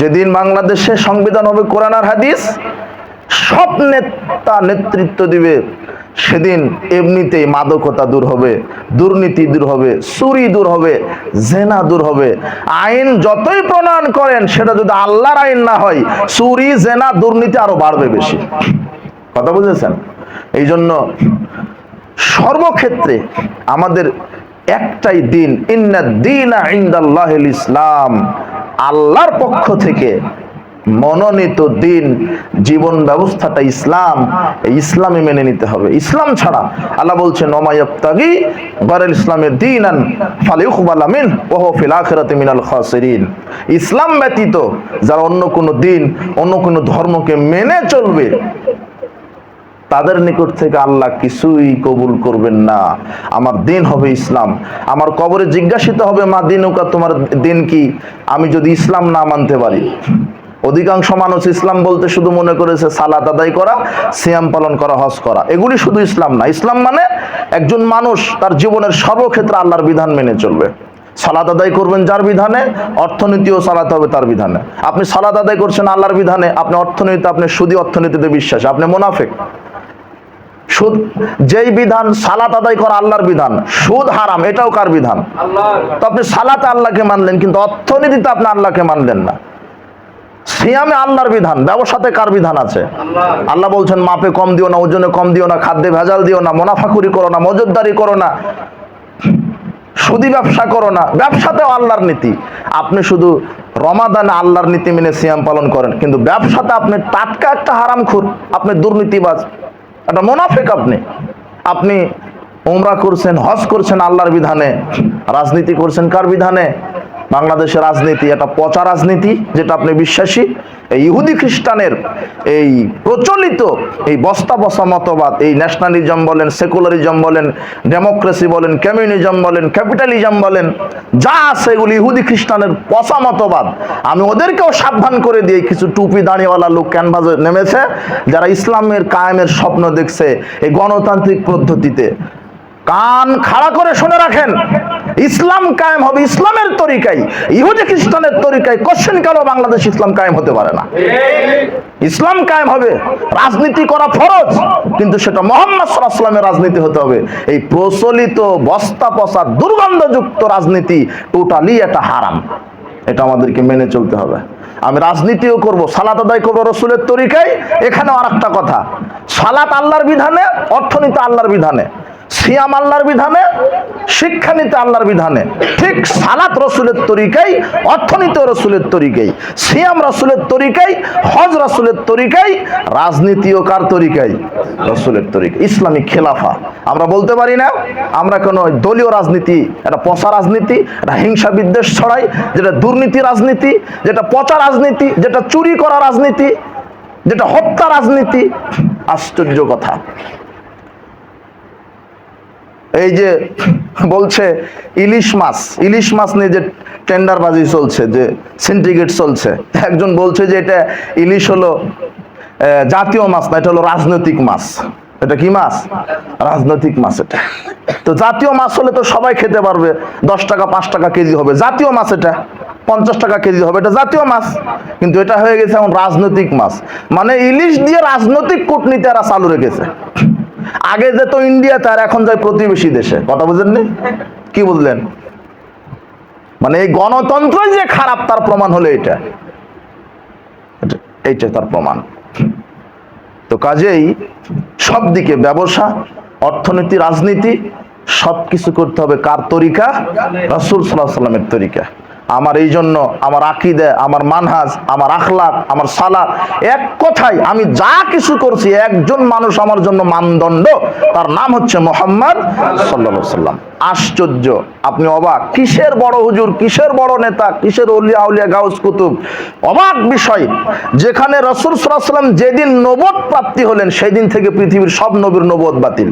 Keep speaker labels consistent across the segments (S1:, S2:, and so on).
S1: যেদিন বাংলাদেশে সংবিধান হবে কোরআন আর হাদিস, সব নেতা নেতৃত্ব দিবে, সেদিন এমনিতেই মাদকতা দূর হবে, দুর্নীতি দূর হবে, চুরি দূর হবে, জেনা দূর হবে। আইন যতই প্রণয়ন করেন, সেটা যদি আল্লাহর আইন না হয়, চুরি, জেনা, দুর্নীতি আরও বাড়বে বেশি। কথা বুঝেছেন? এই জন্য সর্বক্ষেত্রে আমাদের একটাই দিন ইন্না দিন ইসলাম। আল্লাহর পক্ষ থেকে মনোনীত দিন, জীবন ব্যবস্থাটা ইসলাম, এই ইসলামই মেনে নিতে হবে। ইসলাম ছাড়া আল্লাহ বলছেন ওমায়াবতাগি গরেল ইসলামের দিন আন ফালিউকবাল ওহ মিনাল ইসলাম ব্যতীত যারা অন্য কোনো দিন, অন্য কোনো ধর্মকে মেনে চলবে তাদের নিকট থেকে আল্লাহ কিছুই কবুল করবেন না। আমার দিন হবে ইসলাম। আমার কবরে জিজ্ঞাসিত হবে, মা, দিন দিনুকা তোমার দিন কি? আমি যদি ইসলাম না মানতে পারি, অধিকাংশ মানুষ ইসলাম বলতে শুধু মনে করেছে, সালাত আদায় করা, সিয়াম পালন করা, হজ করা। এগুলি শুধু ইসলাম না। ইসলাম মানে একজন মানুষ তার জীবনের সর্বক্ষেত্রে আল্লাহর বিধান মেনে চলবে। সালাদ আদায় করবেন যার বিধানে, অর্থনীতিও চালাতে হবে তার বিধানে। আপনি সালাদ আদায় করছেন আল্লাহর বিধানে, আপনি অর্থনীতি, আপনি সুদী অর্থনীতিতে বিশ্বাস, আপনি মুনাফেক। সুদ, যেই বিধান সালাত আদায় করা আল্লাহর বিধান, সুদ হারাম, এটাও কার বিধান? তো আপনি সালাতে আল্লাহকে মানলেন, কিন্তু অর্থনীতিতে আপনি আল্লাহকে মানলেন না। সিয়ামে আল্লাহর বিধান, ব্যবসাতে কার বিধান আছে? আল্লাহ বলছেন, মাপে কম দিও না, ওজনে কম দিও না, খাদ্যে ভেজাল দিও না মুনাফাকুরি করো না মজুদদারি করো না, সুদি ব্যবসা করো না, ব্যবসাতেও আল্লাহর নীতি। আপনি শুধু রমাদানে আল্লাহর নীতি মেনে সিয়াম পালন করেন, কিন্তু ব্যবসাতে আপনি টাটকা একটা হারাম হারামখুর, আপনি দুর্নীতিবাজ। একটা মোনাফেক আপনি। আপনি উমরা করছেন, হজ করছেন আল্লাহর বিধানে, রাজনীতি করছেন কার বিধানে? বাংলাদেশের রাজনীতি, একটা পচা রাজনীতি, যেটা আপনি বিশ্বাসী। এই ইহুদি খ্রিস্টানের এই প্রচলিত এই বস্তা বসা মতবাদ, এই ন্যাশনালিজম বলেন সেকুলারিজম বলেন ডেমোক্রেসি বলেন কমিউনিজম বলেন ক্যাপিটালিজম বলেন, যা আছে এগুলি ইহুদি খ্রিস্টানের পচা মতবাদ। আমি ওদেরকেও সাবধান করে দিয়ে কিছু টুপি দাঁড়িয়েওয়ালা লোক ক্যানভাসে নেমেছে, যারা ইসলামের কায়েমের স্বপ্ন দেখছে এই গণতান্ত্রিক পদ্ধতিতে। কান খাড়া করে শুনে রাখেন। ইসলাম কায়েম হবে ইসলামের তরিকাই ইহুদি খ্রিস্টানের তরিকায়, কোশ্চেন কেন বাংলাদেশ ইসলাম কায়েম হতে পারে না? ইসলাম কায়েম হবে, রাজনীতি করা ফরজ, কিন্তু সেটা মোহাম্মদ সাল্লামের রাজনীতি হতে হবে। এই প্রচলিত বস্তা পচা দুর্গন্ধযুক্ত রাজনীতি টোটালি এটা হারাম। এটা আমাদেরকে মেনে চলতে হবে। আমি রাজনীতিও করব, সালাত আদায় করব রসুলের তরিকায়, এখানেও আর একটা কথা। সালাত আল্লাহর বিধানে, অর্থনীতি আল্লাহর বিধানে। সিয়াম আল্লাহর বিধানে শিক্ষানীতি আল্লাহর বিধানে। ঠিক সালাত রসুলের তরিকাই, অর্থনীতি রসুলের তরিকাই, সিয়াম রসুলের তরিকাই, হজ রসুলের তরিকাই, রাজনীতিও কার তরিকাই? রসুলের তরিকা ইসলামিক খেলাফা। আমরা বলতে পারি না, আমরা কোনো দলীয় রাজনীতি এটা পচা রাজনীতি এটা হিংসা বিদ্বেষ ছড়াই, যেটা দুর্নীতি রাজনীতি, যেটা পচা রাজনীতি, যেটা চুরি করা রাজনীতি, যেটা হত্যা রাজনীতি। আশ্চর্য কথা। এই যে বলছে ইলিশ মাছ ইলিশ মাছ নিয়ে যে টেন্ডারবাজি চলছে, যে সিন্ডিকেট চলছে, একজন বলছে যে এটা ইলিশ হলো জাতীয় মাছ না, এটা হলো রাজনৈতিক মাছ। এটা কি মাছ? রাজনৈতিক মাছ এটা। তো জাতীয় মাছ হলে তো সবাই খেতে পারবে, দশ টাকা, পাঁচ টাকা কেজি হবে। জাতীয় মাছ এটা, পঞ্চাশ টাকা কেজি হবে, এটা জাতীয় মাছ। কিন্তু এটা হয়ে গেছে এখন রাজনৈতিক মাছ। মানে ইলিশ দিয়ে রাজনৈতিক কূটনীতি এরা চালু রেখেছে। আগে যেত ইন্ডিয়াতে আর এখন যায় প্রতিবেশী দেশে। কথা বুঝলেননি কি বুঝলেন? মানে এই গণতন্ত্রই যে খারাপ, তার প্রমাণ হলো এটা- এইটা তার প্রমাণ। তো কাজেই সব দিকে ব্যবসা, অর্থনীতি, রাজনীতি সব কিছু করতে হবে কার তরিকা? রাসুল সাল্লাহ সাল্লামের তরিকা। আমার এই জন্য আমার আকিদে, আমার মানহাজ, আমার আখলাক, আমার সালাদ এক কথায় আমি যা কিছু করছি, একজন মানুষ আমার জন্য মানদণ্ড, তার নাম হচ্ছে মোহাম্মদ সাল্লাহ সাল্লাম আশ্চর্য। আপনি অবাক। কিসের বড় হুজুর? কিসের বড় নেতা? কিসের অলিয়া উলিয়া গাউস কুতুব? অবাক বিষয়। যেখানে রসুল সাল্লাম যেদিন নবদ প্রাপ্তি হলেন সেই দিন থেকে পৃথিবীর সব নবীর নবদ বাতিল।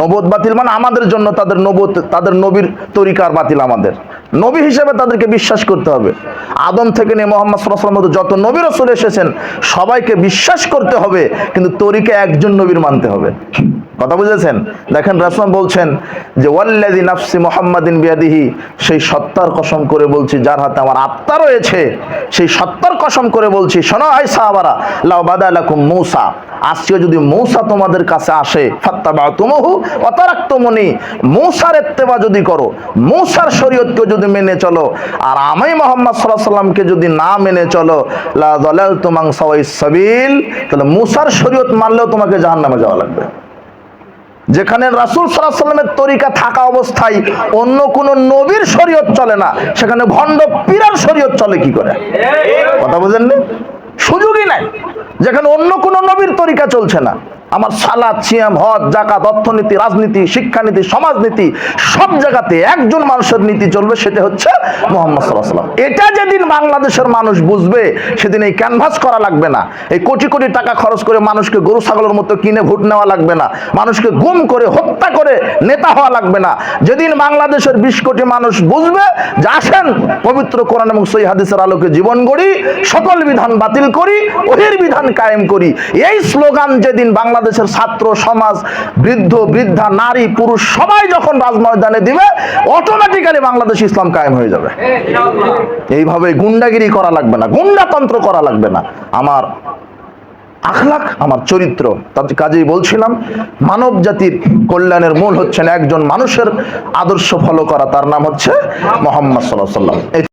S1: নবদ বাতিল মানে আমাদের জন্য তাদের নবত তাদের নবীর তরিকার বাতিল আমাদের। নবী হিসেবে তাদেরকে বিশ্বাস করতে হবে। আদম থেকে নিয়ে মোহাম্মদ সাল্লাহ মতো যত নবী রসুল এসেছেন, সবাইকে বিশ্বাস করতে হবে, কিন্তু তরিকা একজন নবীর মানতে হবে। কথা বুঝেছেন? দেখেন রাসূল বলছেন যে, ওয়াল্লাযী নাফসি মুহাম্মাদিন বিয়াদিহি সেই সত্তার কসম করে বলছি, যার হাতে আমার আত্মা রয়েছে, সেই সত্তার কসম করে বলছি, শোনো আই সাহাবারা, লাউ বাদালাকুম মৌসা, আজকে যদি মৌসা তোমাদের কাছে আসে, ফাত্তাবাতুমুহু ওয়া তারাকতুমুনি, মৌসার ইত্তেবা যদি করো, মূসার শরীয়তকে যদি মেনে চলো, আর আমি মোহাম্মদ আলাইহি সাল্লামকে যদি না মেনে চলো, লা দালালতুম আন সাওয়াইস সাবিল, তাহলে মূসার শরীয়ত মানলেও তোমাকে জাহান্নামে যাওয়া লাগবে। যেখানে রাসূল আলাইহি সাল্লামের তরিকা থাকা অবস্থায় অন্য কোন নবীর শরীয়ত চলে না, সেখানে ভণ্ড পীরার শরীয়ত চলে কি করে? কথা বুঝেন না সুযোগই নাই, যেখানে অন্য কোন নবীর তরিকা চলছে না। আমার সালাদ, সিয়াম, হজ জাকাত অর্থনীতি, রাজনীতি, শিক্ষানীতি, সমাজনীতি, সব জায়গাতে একজন মানুষের নীতি চলবে, সেটা হচ্ছে মোহাম্মদ সাল্লাহ এটা যেদিন বাংলাদেশের মানুষ বুঝবে, সেদিন এই ক্যানভাস করা লাগবে না। এই কোটি কোটি টাকা খরচ করে মানুষকে গরু, ছাগলের মতো কিনে ভোট নেওয়া লাগবে না। মানুষকে গুম করে, হত্যা করে নেতা হওয়া লাগবে না। যেদিন বাংলাদেশের বিশ কোটি মানুষ বুঝবে যে আসেন, পবিত্র কোরআন এবং সই হাদিসের আলোকে জীবন গড়ি, সকল বিধান বাতিল করি, ওহির বিধান কায়েম করি। এই স্লোগান যেদিন বাংলাদেশের ছাত্র, সমাজ, বৃদ্ধ, বৃদ্ধা, নারী, পুরুষ সবাই যখন রাজময়দানে দিবে অটোমেটিক্যালি বাংলাদেশ ইসলাম কায়েম হয়ে যাবে। এইভাবে গুন্ডাগিরি করা লাগবে না, গুন্ডাতন্ত্র করা লাগবে না। আমার আখলাক আমার চরিত্র তাতে কাজেই বলছিলাম, মানব জাতির কল্যাণের মূল হচ্ছেন একজন মানুষের আদর্শ ফলো করা, তার নাম হচ্ছে মোহাম্মদ সাল্লাহ সাল্লাম